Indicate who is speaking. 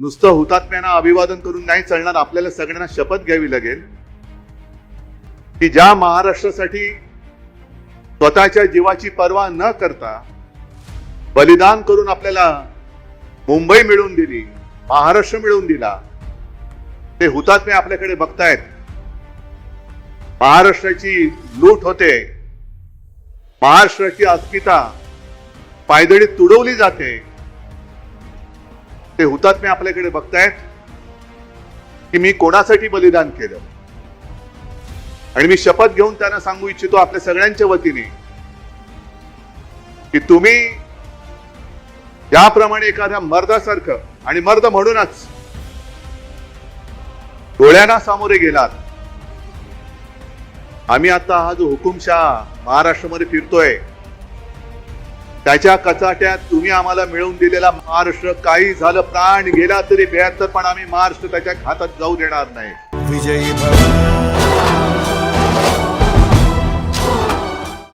Speaker 1: नुसतं हुतात्म्यांना अभिवादन करून नाही चालणार आपल्याला सगळ्यांना शपथ घ्यावी लागेल. की ज्या महाराष्ट्रासाठी स्वतःच्या जीवाची पर्वा न करता बलिदान करून आपल्याला मुंबई मिळवून दिली महाराष्ट्र मिळवून दिला ते हुतात्मे आपल्याकडे बघतायत. महाराष्ट्राची लूट होते. महाराष्ट्राची अस्मिता पायदळी तुडवली जाते. ते हुतात्मे आपल्याकडे बघतायत की मी कोणासाठी बलिदान केलं? आणि मी शपथ घेऊन त्यांना सांगू इच्छितो आपल्या सगळ्यांच्या वतीने की तुम्ही याप्रमाणे एखाद्या मर्दासारखं आणि मर्द म्हणूनच डोळ्यांना सामोरे गेलात. आम्ही आता हा जो हुकुमशाह महाराष्ट्रामध्ये फिरतोय त्याच्या कचाट्यात तुम्ही आम्हाला मिळवून दिलेला महाराष्ट्र काही झालं प्राण गेला तरी बेहत्तर पण आम्ही महाराष्ट्र त्याच्या हातात जाऊ देणार नाही.
Speaker 2: विजयी